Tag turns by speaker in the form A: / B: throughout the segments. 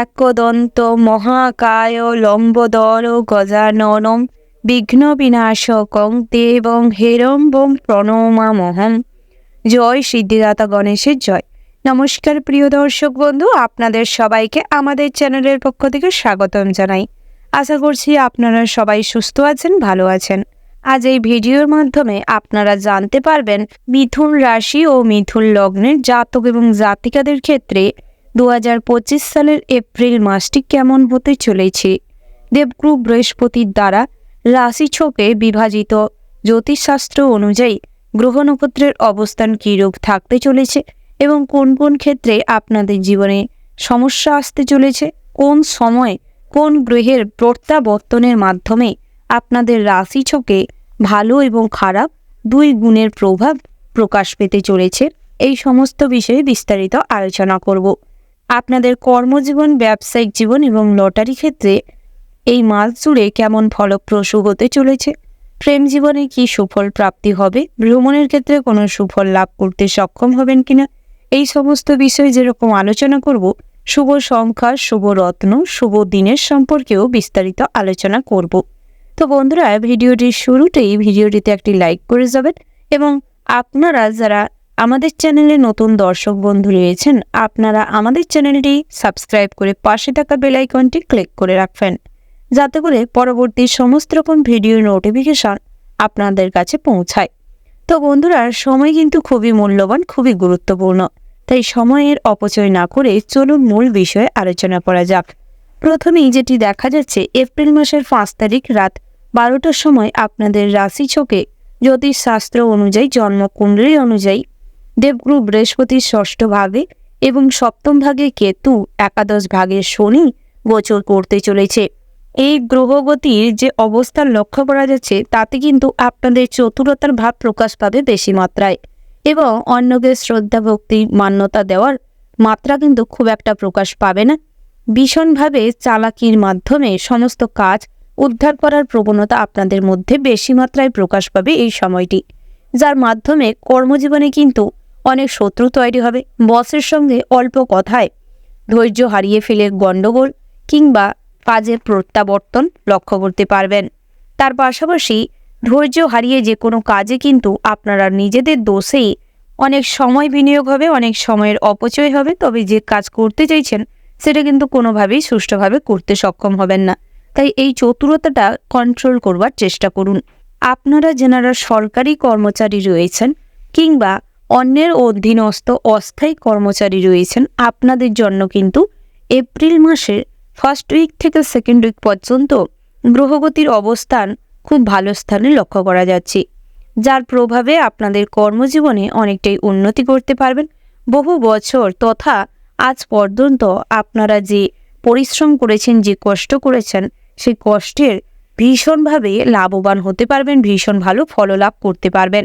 A: একদন্ত মহাকায় লম্বদর গজাননম বিঘ্ন বিনাশকং দেবং প্রণমা প্রণমামহম জয় সিদ্ধিদাতা গণেশের জয় নমস্কার প্রিয় দর্শক বন্ধু আপনাদের সবাইকে আমাদের চ্যানেলের পক্ষ থেকে স্বাগতম জানাই আশা করছি আপনারা সবাই সুস্থ আছেন ভালো আছেন আজ এই ভিডিওর মাধ্যমে আপনারা জানতে পারবেন মিথুন রাশি ও মিথুন লগ্নের জাতক এবং জাতিকাদের ক্ষেত্রে দু সালের এপ্রিল মাসটি কেমন হতে চলেছে দেবগুরু বৃহস্পতির দ্বারা রাশিছকে বিভাজিত জ্যোতিষশাস্ত্র অনুযায়ী গ্রহ নক্ষত্রের অবস্থান কীরূপ থাকতে চলেছে এবং কোন কোন ক্ষেত্রে আপনাদের জীবনে সমস্যা আসতে চলেছে কোন সময়ে কোন গ্রহের প্রত্যাবর্তনের মাধ্যমে আপনাদের রাশি ছকে ভালো এবং খারাপ দুই গুণের প্রভাব প্রকাশ পেতে চলেছে এই সমস্ত বিষয়ে বিস্তারিত আলোচনা করব আপনাদের কর্মজীবন ব্যবসায়িক জীবন এবং লটারি ক্ষেত্রে এই মাস জুড়ে কেমন ফলপ্রসূ হতে চলেছে প্রেম জীবনে কি সুফল প্রাপ্তি হবে ভ্রমণের ক্ষেত্রে কোনো সুফল লাভ করতে সক্ষম হবেন কিনা এই সমস্ত বিষয়ে যেরকম আলোচনা করব শুভ সংখ্যা শুভ রত্ন শুভ দিনের সম্পর্কেও বিস্তারিত আলোচনা করব তো বন্ধুরা ভিডিওটির শুরুতেই ভিডিওটিতে একটি লাইক করে যাবেন এবং আপনারা যারা আমাদের চ্যানেলে নতুন দর্শক বন্ধু রয়েছেন আপনারা আমাদের চ্যানেলটি সাবস্ক্রাইব করে পাশে থাকা বেলাইকনটি ক্লিক করে রাখবেন যাতে করে পরবর্তী সমস্ত রকম ভিডিও নোটিফিকেশন আপনাদের কাছে পৌঁছায় তো বন্ধুরা সময় কিন্তু খুবই মূল্যবান খুবই গুরুত্বপূর্ণ তাই সময়ের অপচয় না করে চলুন মূল বিষয়ে আলোচনা করা যাক প্রথমেই যেটি দেখা যাচ্ছে এপ্রিল মাসের পাঁচ তারিখ রাত বারোটার সময় আপনাদের রাশি ছকে জ্যোতিষশাস্ত্র অনুযায়ী জন্মকুণ্ডলী অনুযায়ী দেবগুরু বৃহস্পতি ষষ্ঠ ভাগে এবং সপ্তম ভাগে কেতু একাদশ ভাগে শনি গোচর করতে চলেছে এই গ্রহগতির যে অবস্থান লক্ষ্য করা যাচ্ছে তাতে কিন্তু আপনাদের চতুরতার ভাব প্রকাশ পাবে বেশি মাত্রায় এবং অন্যকে শ্রদ্ধা ভক্তি মান্যতা দেওয়ার মাত্রা কিন্তু খুব একটা প্রকাশ পাবে না ভীষণভাবে চালাকির মাধ্যমে সমস্ত কাজ উদ্ধার করার প্রবণতা আপনাদের মধ্যে বেশি মাত্রায় প্রকাশ পাবে এই সময়টি যার মাধ্যমে কর্মজীবনে কিন্তু অনেক শত্রু তৈরি হবে বসের সঙ্গে অল্প কথায় ধৈর্য হারিয়ে ফেলে গণ্ডগোল কিংবা কাজের প্রত্যাবর্তন লক্ষ্য করতে পারবেন তার পাশাপাশি ধৈর্য হারিয়ে যে কোনো কাজে কিন্তু আপনারা নিজেদের দোষেই অনেক সময় বিনিয়োগ হবে অনেক সময়ের অপচয় হবে তবে যে কাজ করতে চাইছেন সেটা কিন্তু কোনোভাবেই সুষ্ঠুভাবে করতে সক্ষম হবেন না তাই এই চতুরতাটা কন্ট্রোল করবার চেষ্টা করুন আপনারা যেনারা সরকারি কর্মচারী রয়েছেন কিংবা অন্যের অধীনস্থ অস্থায়ী কর্মচারী রয়েছেন আপনাদের জন্য কিন্তু এপ্রিল মাসের ফার্স্ট উইক থেকে সেকেন্ড উইক পর্যন্ত গ্রহগতির অবস্থান খুব ভালো স্থানে লক্ষ্য করা যাচ্ছে যার প্রভাবে আপনাদের কর্মজীবনে অনেকটাই উন্নতি করতে পারবেন বহু বছর তথা আজ পর্যন্ত আপনারা যে পরিশ্রম করেছেন যে কষ্ট করেছেন সেই কষ্টের ভীষণভাবে লাভবান হতে পারবেন ভীষণ ভালো ফললাভ করতে পারবেন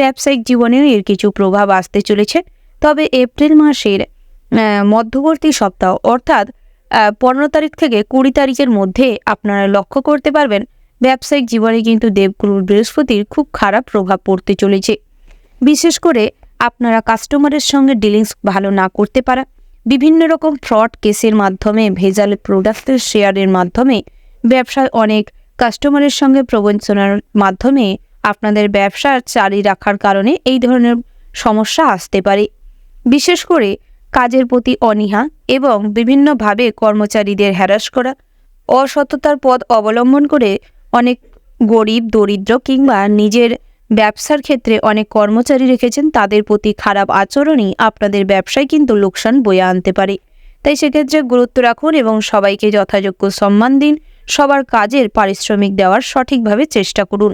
A: ব্যবসায়িক জীবনেও এর কিছু প্রভাব আসতে চলেছে তবে এপ্রিল মাসের মধ্যবর্তী সপ্তাহ অর্থাৎ পনেরো তারিখ থেকে কুড়ি তারিখের মধ্যে আপনারা লক্ষ্য করতে পারবেন ব্যবসায়িক জীবনে কিন্তু দেবগুরুর বৃহস্পতির খুব খারাপ প্রভাব পড়তে চলেছে বিশেষ করে আপনারা কাস্টমারের সঙ্গে ডিলিংস ভালো না করতে পারা বিভিন্ন রকম ফ্রড কেসের মাধ্যমে ভেজাল প্রোডাক্টের শেয়ারের মাধ্যমে ব্যবসায় অনেক কাস্টমারের সঙ্গে প্রবঞ্চনার মাধ্যমে আপনাদের ব্যবসা চালিয়ে রাখার কারণে এই ধরনের সমস্যা আসতে পারে বিশেষ করে কাজের প্রতি অনীহা এবং বিভিন্নভাবে কর্মচারীদের হ্যারাস করা অসততার পথ অবলম্বন করে অনেক গরিব দরিদ্র কিংবা নিজের ব্যবসার ক্ষেত্রে অনেক কর্মচারী রেখেছেন তাদের প্রতি খারাপ আচরণই আপনাদের ব্যবসায় কিন্তু লোকসান বয়ে আনতে পারে তাই সেক্ষেত্রে গুরুত্ব রাখুন এবং সবাইকে যথাযোগ্য সম্মান দিন সবার কাজের পারিশ্রমিক দেওয়ার সঠিকভাবে চেষ্টা করুন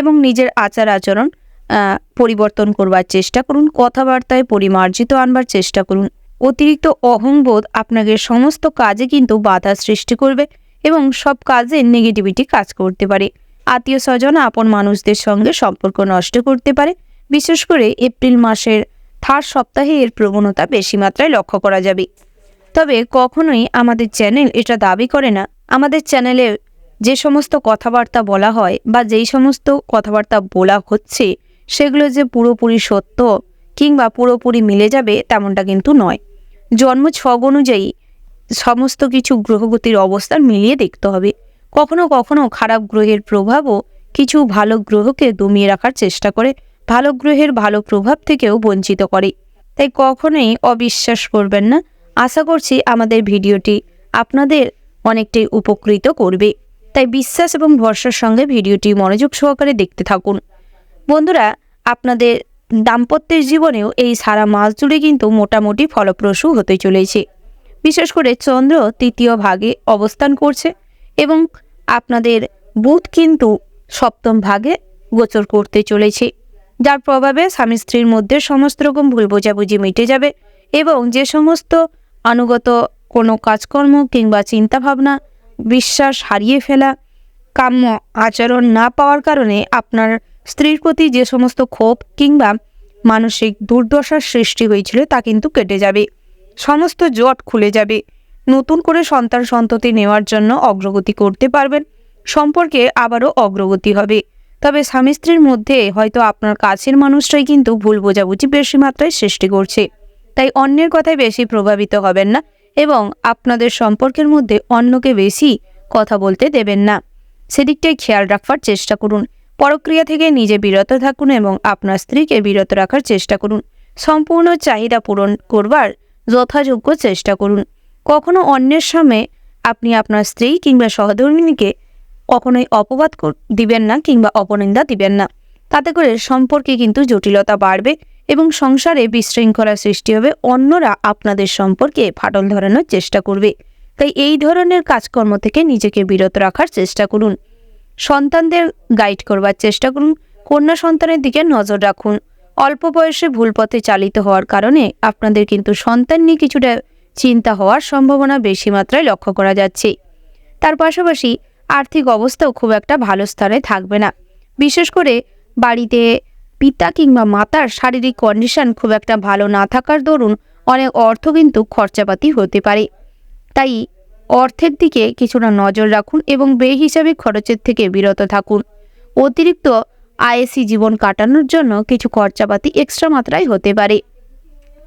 A: এবং নিজের আচার আচরণ পরিবর্তন করবার চেষ্টা করুন কথাবার্তায় পরিমার্জিত আনবার চেষ্টা করুন অতিরিক্ত অহংবোধ আপনাকে সমস্ত কাজে কিন্তু বাধা সৃষ্টি করবে এবং সব কাজে নেগেটিভিটি কাজ করতে পারে আত্মীয় স্বজন আপন মানুষদের সঙ্গে সম্পর্ক নষ্ট করতে পারে বিশেষ করে এপ্রিল মাসের থার্ড সপ্তাহে এর প্রবণতা বেশি মাত্রায় লক্ষ্য করা যাবে তবে কখনোই আমাদের চ্যানেল এটা দাবি করে না আমাদের চ্যানেলে যে সমস্ত কথাবার্তা বলা হয় বা যেই সমস্ত কথাবার্তা বলা হচ্ছে সেগুলো যে পুরোপুরি সত্য কিংবা পুরোপুরি মিলে যাবে তেমনটা কিন্তু নয় জন্ম ছগ অনুযায়ী সমস্ত কিছু গ্রহগতির অবস্থান মিলিয়ে দেখতে হবে কখনো কখনো খারাপ গ্রহের প্রভাবও কিছু ভালো গ্রহকে দমিয়ে রাখার চেষ্টা করে ভালো গ্রহের ভালো প্রভাব থেকেও বঞ্চিত করে তাই কখনোই অবিশ্বাস করবেন না আশা করছি আমাদের ভিডিওটি আপনাদের অনেকটাই উপকৃত করবে তাই বিশ্বাস এবং ভরসার সঙ্গে ভিডিওটি মনোযোগ সহকারে দেখতে থাকুন বন্ধুরা আপনাদের দাম্পত্যের জীবনেও এই সারা মাস জুড়ে কিন্তু মোটামুটি ফলপ্রসূ হতে চলেছে বিশেষ করে চন্দ্র তৃতীয় ভাগে অবস্থান করছে এবং আপনাদের বুধ কিন্তু সপ্তম ভাগে গোচর করতে চলেছে যার প্রভাবে স্বামী স্ত্রীর মধ্যে সমস্ত রকম ভুল বোঝাবুঝি মিটে যাবে এবং যে সমস্ত অনুগত কোনো কাজকর্ম কিংবা চিন্তাভাবনা বিশ্বাস হারিয়ে ফেলা কাম্য আচরণ না পাওয়ার কারণে আপনার স্ত্রীর প্রতি যে সমস্ত ক্ষোভ কিংবা মানসিক দুর্দশার সৃষ্টি হয়েছিল তা কিন্তু কেটে যাবে সমস্ত জট খুলে যাবে নতুন করে সন্তান সন্ততি নেওয়ার জন্য অগ্রগতি করতে পারবেন সম্পর্কে আবারও অগ্রগতি হবে তবে স্বামী স্ত্রীর মধ্যে হয়তো আপনার কাছের মানুষটাই কিন্তু ভুল বোঝাবুঝি বেশি মাত্রায় সৃষ্টি করছে তাই অন্যের কথায় বেশি প্রভাবিত হবেন না এবং আপনাদের সম্পর্কের মধ্যে অন্যকে বেশি কথা বলতে দেবেন না সেদিকটাই খেয়াল রাখবার চেষ্টা করুন পরক্রিয়া থেকে নিজে বিরত থাকুন এবং আপনার স্ত্রীকে বিরত রাখার চেষ্টা করুন সম্পূর্ণ চাহিদা পূরণ করবার যথাযোগ্য চেষ্টা করুন কখনো অন্যের সামনে আপনি আপনার স্ত্রী কিংবা সহধর্মিনীকে কখনোই অপবাদ দিবেন না কিংবা অপনিন্দা দিবেন না তাতে করে সম্পর্কে কিন্তু জটিলতা বাড়বে এবং সংসারে বিশৃঙ্খলা সৃষ্টি হবে অন্যরা আপনাদের সম্পর্কে ফাটল ধরানোর চেষ্টা করবে তাই এই ধরনের কাজকর্ম থেকে নিজেকে বিরত রাখার চেষ্টা করুন সন্তানদের গাইড করবার চেষ্টা করুন কন্যা সন্তানের দিকে নজর রাখুন অল্প বয়সে ভুল পথে চালিত হওয়ার কারণে আপনাদের কিন্তু সন্তান নিয়ে কিছুটা চিন্তা হওয়ার সম্ভাবনা বেশি মাত্রায় লক্ষ্য করা যাচ্ছে তার পাশাপাশি আর্থিক অবস্থাও খুব একটা ভালো স্থানে থাকবে না বিশেষ করে বাড়িতে পিতা কিংবা মাতার শারীরিক কন্ডিশন খুব একটা ভালো না থাকার দরুন অনেক অর্থ কিন্তু খরচাপাতি হতে পারে তাই অর্থের দিকে কিছুটা নজর রাখুন এবং বে হিসাবে খরচের থেকে বিরত থাকুন অতিরিক্ত আইএসি জীবন কাটানোর জন্য কিছু খরচাপাতি এক্সট্রা মাত্রায় হতে পারে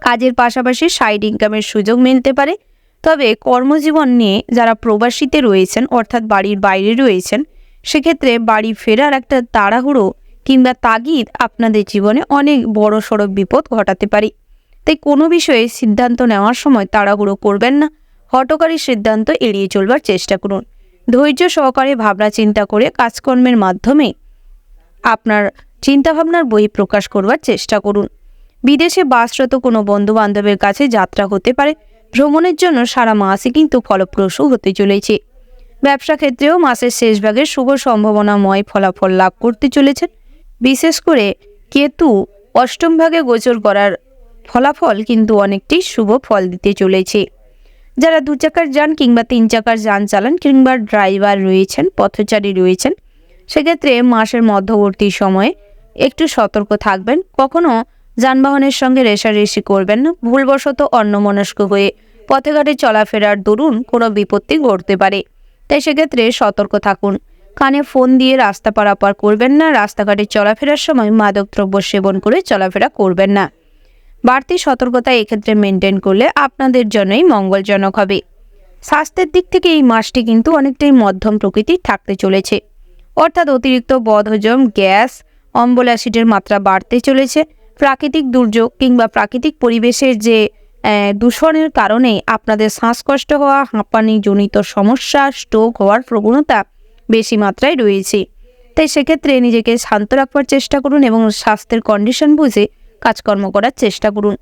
A: কাজের পাশাপাশি সাইড ইনকামের সুযোগ মিলতে পারে তবে কর্মজীবন নিয়ে যারা প্রবাসীতে রয়েছেন অর্থাৎ বাড়ির বাইরে রয়েছেন সেক্ষেত্রে বাড়ি ফেরার একটা তাড়াহুড়ো কিংবা তাগিদ আপনাদের জীবনে অনেক বড় সড়ো বিপদ ঘটাতে পারে তাই কোনো বিষয়ে সিদ্ধান্ত নেওয়ার সময় তাড়াহুড়ো করবেন না হটকারী সিদ্ধান্ত এড়িয়ে চলবার চেষ্টা করুন ধৈর্য সহকারে ভাবনা চিন্তা করে কাজকর্মের মাধ্যমে আপনার চিন্তাভাবনার বই প্রকাশ করবার চেষ্টা করুন বিদেশে বাসরত কোনো বন্ধু বান্ধবের কাছে যাত্রা হতে পারে ভ্রমণের জন্য সারা মাসই কিন্তু ফলপ্রসূ হতে চলেছে ব্যবসা ক্ষেত্রেও মাসের শেষ ভাগে শুভ সম্ভাবনাময় ফলাফল লাভ করতে চলেছেন বিশেষ করে কেতু অষ্টম ভাগে গোচর করার ফলাফল কিন্তু অনেকটি শুভ ফল দিতে চলেছে যারা দু চাকার যান কিংবা তিন চাকার যান চালান কিংবা ড্রাইভার রয়েছেন পথচারী রয়েছেন সেক্ষেত্রে মাসের মধ্যবর্তী সময়ে একটু সতর্ক থাকবেন কখনো যানবাহনের সঙ্গে রেশারেশি করবেন না ভুলবশত অন্যমনস্ক হয়ে পথেঘাটে চলাফেরার দরুন কোনো বিপত্তি ঘটতে পারে তাই সেক্ষেত্রে সতর্ক থাকুন কানে ফোন দিয়ে রাস্তা পারাপার করবেন না রাস্তাঘাটে চলাফেরার সময় মাদকদ্রব্য সেবন করে চলাফেরা করবেন না বাড়তি সতর্কতা এক্ষেত্রে মেনটেন করলে আপনাদের জন্যই মঙ্গলজনক হবে স্বাস্থ্যের দিক থেকে এই মাসটি কিন্তু অনেকটাই মধ্যম প্রকৃতির থাকতে চলেছে অর্থাৎ অতিরিক্ত বদহজম গ্যাস অম্বল অ্যাসিডের মাত্রা বাড়তে চলেছে প্রাকৃতিক দুর্যোগ কিংবা প্রাকৃতিক পরিবেশের যে দূষণের কারণে আপনাদের শ্বাসকষ্ট হওয়া হাঁপানি জনিত সমস্যা স্ট্রোক হওয়ার প্রবণতা বেশি মাত্রায় রয়েছে তাই সেক্ষেত্রে নিজেকে শান্ত রাখবার চেষ্টা করুন এবং স্বাস্থ্যের কন্ডিশন বুঝে কাজকর্ম করার চেষ্টা করুন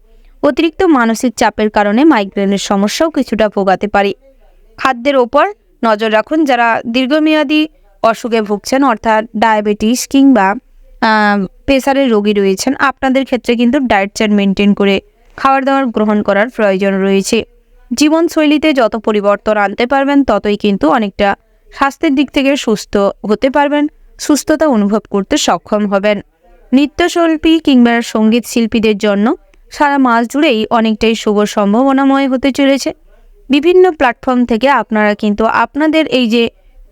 A: অতিরিক্ত মানসিক চাপের কারণে মাইগ্রেনের সমস্যাও কিছুটা ভোগাতে পারে খাদ্যের ওপর নজর রাখুন যারা দীর্ঘমেয়াদী অসুখে ভুগছেন অর্থাৎ ডায়াবেটিস কিংবা প্রেসারের রোগী রয়েছেন আপনাদের ক্ষেত্রে কিন্তু ডায়েট চার্ট মেনটেন করে খাবার দাবার গ্রহণ করার প্রয়োজন রয়েছে জীবনশৈলীতে যত পরিবর্তন আনতে পারবেন ততই কিন্তু অনেকটা স্বাস্থ্যের দিক থেকে সুস্থ হতে পারবেন সুস্থতা অনুভব করতে সক্ষম হবেন নৃত্যশিল্পী কিংবা সঙ্গীত শিল্পীদের জন্য সারা মাস জুড়েই অনেকটাই শুভ সম্ভাবনাময় হতে চলেছে বিভিন্ন প্ল্যাটফর্ম থেকে আপনারা কিন্তু আপনাদের এই যে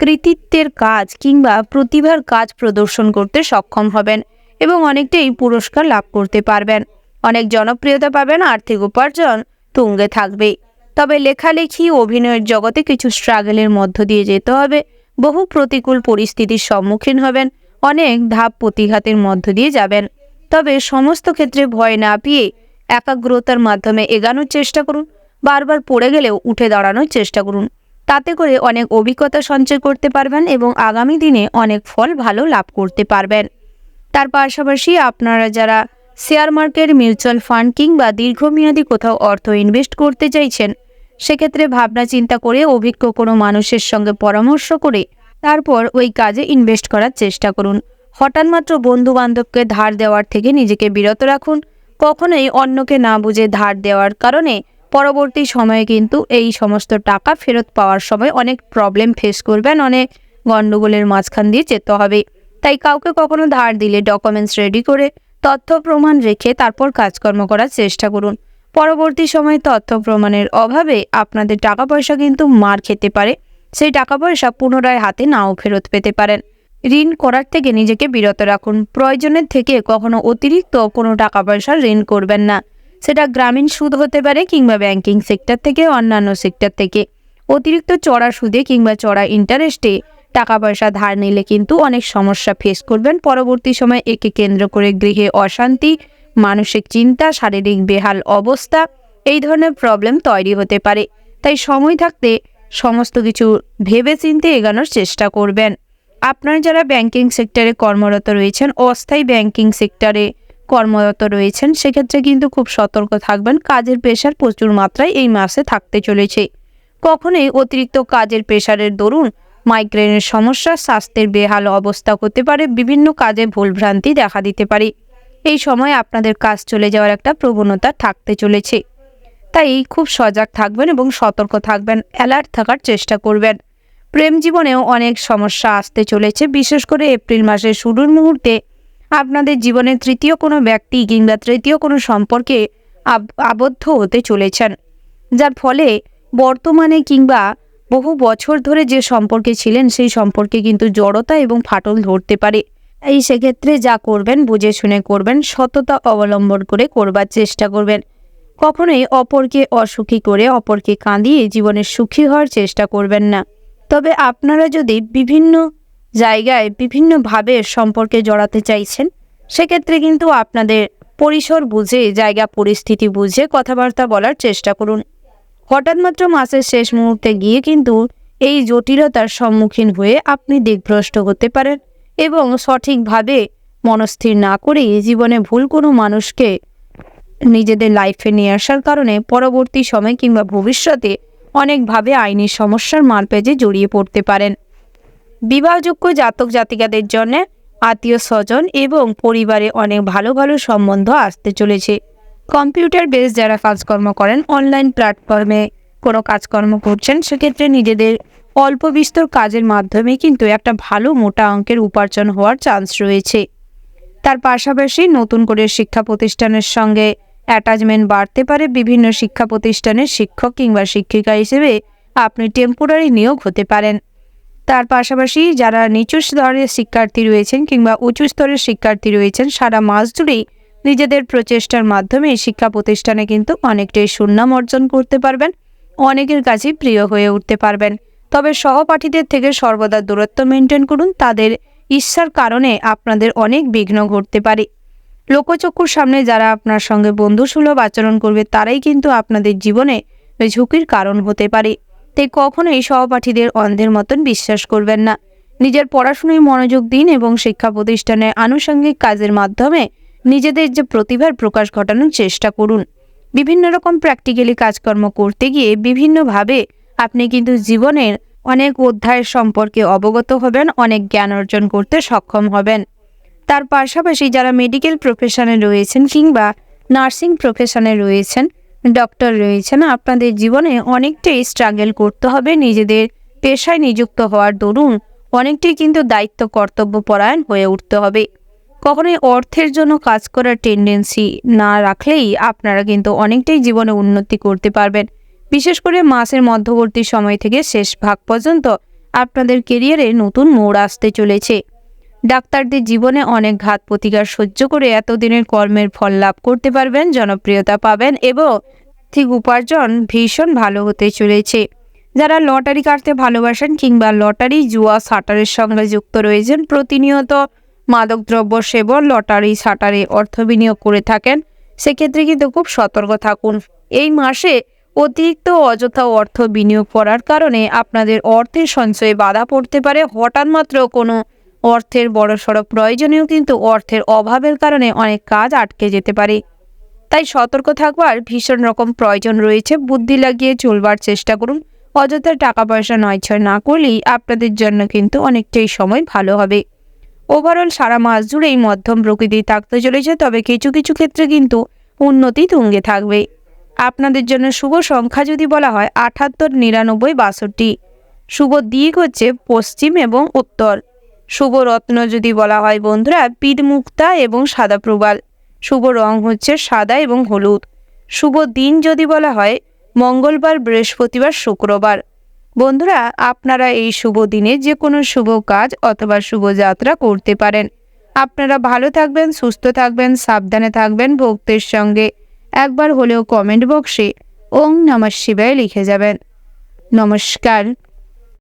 A: কৃতিত্বের কাজ কিংবা প্রতিভার কাজ প্রদর্শন করতে সক্ষম হবেন এবং অনেকটাই পুরস্কার লাভ করতে পারবেন অনেক জনপ্রিয়তা পাবেন আর্থিক উপার্জন তুঙ্গে থাকবে তবে লেখালেখি অভিনয়ের জগতে কিছু স্ট্রাগলের মধ্য দিয়ে যেতে হবে বহু প্রতিকূল পরিস্থিতির সম্মুখীন হবেন অনেক ধাপ প্রতিঘাতের মধ্য দিয়ে যাবেন তবে সমস্ত ক্ষেত্রে ভয় না পেয়ে একাগ্রতার মাধ্যমে এগানোর চেষ্টা করুন বারবার পড়ে গেলেও উঠে দাঁড়ানোর চেষ্টা করুন তাতে করে অনেক অভিজ্ঞতা সঞ্চয় করতে পারবেন এবং আগামী দিনে অনেক ফল ভালো লাভ করতে পারবেন তার পাশাপাশি আপনারা যারা শেয়ার মার্কেট মিউচুয়াল ফান্ড কিংবা দীর্ঘমেয়াদী কোথাও অর্থ ইনভেস্ট করতে চাইছেন সেক্ষেত্রে ভাবনা চিন্তা করে অভিজ্ঞ কোনো মানুষের সঙ্গে পরামর্শ করে তারপর ওই কাজে ইনভেস্ট করার চেষ্টা করুন হঠাৎ মাত্র বন্ধু বান্ধবকে ধার দেওয়ার থেকে নিজেকে বিরত রাখুন কখনোই অন্যকে না বুঝে ধার দেওয়ার কারণে পরবর্তী সময়ে কিন্তু এই সমস্ত টাকা ফেরত পাওয়ার সময় অনেক প্রবলেম ফেস করবেন অনেক গণ্ডগোলের মাঝখান দিয়ে যেতে হবে তাই কাউকে কখনো ধার দিলে ডকুমেন্টস রেডি করে তথ্য প্রমাণ রেখে তারপর কাজকর্ম করার চেষ্টা করুন পরবর্তী সময়ে তথ্য প্রমাণের অভাবে আপনাদের টাকা পয়সা কিন্তু মার খেতে পারে সেই টাকা পয়সা পুনরায় হাতে নাও ফেরত পেতে পারেন ঋণ করার থেকে নিজেকে বিরত রাখুন প্রয়োজনের থেকে কখনো অতিরিক্ত কোনো টাকা পয়সা ঋণ করবেন না সেটা গ্রামীণ সুদ হতে পারে কিংবা ব্যাংকিং সেক্টর থেকে অন্যান্য সেক্টর থেকে অতিরিক্ত চড়া সুদে কিংবা চড়া ইন্টারেস্টে টাকা পয়সা ধার নিলে কিন্তু অনেক সমস্যা ফেস করবেন পরবর্তী সময় একে কেন্দ্র করে গৃহে অশান্তি মানসিক চিন্তা শারীরিক বেহাল অবস্থা এই ধরনের প্রবলেম তৈরি হতে পারে তাই সময় থাকতে সমস্ত কিছু ভেবে চিনতে এগানোর চেষ্টা করবেন আপনারা যারা ব্যাংকিং সেক্টরে কর্মরত রয়েছেন অস্থায়ী ব্যাংকিং সেক্টরে কর্মরত রয়েছেন সেক্ষেত্রে কিন্তু খুব সতর্ক থাকবেন কাজের প্রেশার প্রচুর মাত্রায় এই মাসে থাকতে চলেছে কখনোই অতিরিক্ত কাজের প্রেশারের দরুন মাইগ্রেনের সমস্যা স্বাস্থ্যের বেহাল অবস্থা হতে পারে বিভিন্ন কাজে ভুলভ্রান্তি দেখা দিতে পারে এই সময় আপনাদের কাজ চলে যাওয়ার একটা প্রবণতা থাকতে চলেছে তাই খুব সজাগ থাকবেন এবং সতর্ক থাকবেন অ্যালার্ট থাকার চেষ্টা করবেন প্রেম জীবনেও অনেক সমস্যা আসতে চলেছে বিশেষ করে এপ্রিল মাসের শুরুর মুহূর্তে আপনাদের জীবনে তৃতীয় কোনো ব্যক্তি কিংবা তৃতীয় কোনো সম্পর্কে আবদ্ধ হতে চলেছেন যার ফলে বর্তমানে কিংবা বহু বছর ধরে যে সম্পর্কে ছিলেন সেই সম্পর্কে কিন্তু জড়তা এবং ফাটল ধরতে পারে এই সেক্ষেত্রে যা করবেন বুঝে শুনে করবেন সততা অবলম্বন করে করবার চেষ্টা করবেন কখনোই অপরকে অসুখী করে অপরকে কাঁদিয়ে জীবনে সুখী হওয়ার চেষ্টা করবেন না তবে আপনারা যদি বিভিন্ন জায়গায় বিভিন্নভাবে সম্পর্কে জড়াতে চাইছেন সেক্ষেত্রে কিন্তু আপনাদের পরিসর বুঝে জায়গা পরিস্থিতি বুঝে কথাবার্তা বলার চেষ্টা করুন হঠাৎ মাত্র মাসের শেষ মুহূর্তে গিয়ে কিন্তু এই জটিলতার সম্মুখীন হয়ে আপনি দিকভ্রষ্ট হতে পারেন এবং সঠিকভাবে মনস্থির না করেই জীবনে ভুল কোনো মানুষকে নিজেদের লাইফে নিয়ে আসার কারণে পরবর্তী সময় কিংবা ভবিষ্যতে অনেকভাবে আইনি সমস্যার মারপেজে জড়িয়ে পড়তে পারেন বিবাহযোগ্য জাতক জাতিকাদের জন্য আত্মীয় স্বজন এবং পরিবারে অনেক ভালো ভালো সম্বন্ধ আসতে চলেছে কম্পিউটার বেস যারা কাজকর্ম করেন অনলাইন প্ল্যাটফর্মে কোনো কাজকর্ম করছেন সেক্ষেত্রে নিজেদের অল্প বিস্তর কাজের মাধ্যমে কিন্তু একটা ভালো মোটা অঙ্কের উপার্জন হওয়ার চান্স রয়েছে তার পাশাপাশি নতুন করে শিক্ষা প্রতিষ্ঠানের সঙ্গে অ্যাটাচমেন্ট বাড়তে পারে বিভিন্ন শিক্ষা প্রতিষ্ঠানের শিক্ষক কিংবা শিক্ষিকা হিসেবে আপনি টেম্পোরারি নিয়োগ হতে পারেন তার পাশাপাশি যারা নিচু স্তরের শিক্ষার্থী রয়েছেন কিংবা উঁচু স্তরের শিক্ষার্থী রয়েছেন সারা মাস জুড়েই নিজেদের প্রচেষ্টার মাধ্যমে শিক্ষা প্রতিষ্ঠানে কিন্তু অনেকটাই সুনাম অর্জন করতে পারবেন অনেকের কাছে প্রিয় হয়ে উঠতে পারবেন তবে সহপাঠীদের থেকে সর্বদা দূরত্ব মেনটেন করুন তাদের ইচ্ছার কারণে আপনাদের অনেক বিঘ্ন ঘটতে পারে লোকচক্ষুর সামনে যারা আপনার সঙ্গে বন্ধুসুলভ আচরণ করবে তারাই কিন্তু আপনাদের জীবনে ঝুঁকির কারণ হতে পারে তাই কখনোই সহপাঠীদের অন্ধের মতন বিশ্বাস করবেন না নিজের পড়াশুনোয় মনোযোগ দিন এবং শিক্ষা প্রতিষ্ঠানে আনুষঙ্গিক কাজের মাধ্যমে নিজেদের যে প্রতিভার প্রকাশ ঘটানোর চেষ্টা করুন বিভিন্ন রকম প্র্যাকটিক্যালি কাজকর্ম করতে গিয়ে বিভিন্নভাবে আপনি কিন্তু জীবনের অনেক অধ্যায় সম্পর্কে অবগত হবেন অনেক জ্ঞান অর্জন করতে সক্ষম হবেন তার পাশাপাশি যারা মেডিকেল প্রফেশনে রয়েছেন কিংবা নার্সিং প্রফেশনে রয়েছেন ডক্টর রয়েছেন আপনাদের জীবনে অনেকটাই স্ট্রাগেল করতে হবে নিজেদের পেশায় নিযুক্ত হওয়ার দরুন অনেকটাই কিন্তু দায়িত্ব কর্তব্য পরায়ণ হয়ে উঠতে হবে কখনোই অর্থের জন্য কাজ করার টেন্ডেন্সি না রাখলেই আপনারা কিন্তু অনেকটাই জীবনে উন্নতি করতে পারবেন বিশেষ করে মাসের মধ্যবর্তী সময় থেকে শেষ ভাগ পর্যন্ত আপনাদের কেরিয়ারে নতুন মোড় আসতে চলেছে ডাক্তারদের জীবনে অনেক ঘাত প্রতিকার সহ্য করে এতদিনের কর্মের ফল লাভ করতে পারবেন জনপ্রিয়তা পাবেন এবং ঠিক উপার্জন ভীষণ ভালো হতে চলেছে যারা লটারি কাটতে ভালোবাসেন কিংবা লটারি জুয়া সাটারের সঙ্গে যুক্ত রয়েছেন প্রতিনিয়ত মাদকদ্রব্য সেবন লটারি সাটারে অর্থ বিনিয়োগ করে থাকেন সেক্ষেত্রে কিন্তু খুব সতর্ক থাকুন এই মাসে অতিরিক্ত অযথা অর্থ বিনিয়োগ করার কারণে আপনাদের অর্থের সঞ্চয়ে বাধা পড়তে পারে হঠাৎ মাত্র কোনো অর্থের বড়সড় প্রয়োজনেও কিন্তু অর্থের অভাবের কারণে অনেক কাজ আটকে যেতে পারে তাই সতর্ক থাকবার ভীষণ রকম প্রয়োজন রয়েছে বুদ্ধি লাগিয়ে চলবার চেষ্টা করুন অযথা টাকা পয়সা নয় ছয় না করলেই আপনাদের জন্য কিন্তু অনেকটাই সময় ভালো হবে ওভারঅল সারা মাস জুড়েই মধ্যম প্রকৃতি থাকতে চলেছে তবে কিছু কিছু ক্ষেত্রে কিন্তু উন্নতি তুঙ্গে থাকবে আপনাদের জন্য শুভ সংখ্যা যদি বলা হয় আঠাত্তর নিরানব্বই বাষট্টি শুভ দিক হচ্ছে পশ্চিম এবং উত্তর শুভ রত্ন যদি বলা হয় বন্ধুরা পিড মুক্তা এবং সাদা প্রবাল শুভ রং হচ্ছে সাদা এবং হলুদ শুভ দিন যদি বলা হয় মঙ্গলবার বৃহস্পতিবার শুক্রবার বন্ধুরা আপনারা এই শুভ দিনে যে কোনো শুভ কাজ অথবা শুভ যাত্রা করতে পারেন আপনারা ভালো থাকবেন সুস্থ থাকবেন সাবধানে থাকবেন ভক্তের সঙ্গে একবার হলেও কমেন্ট বক্সে ওং নমঃ শিবায় লিখে যাবেন নমস্কার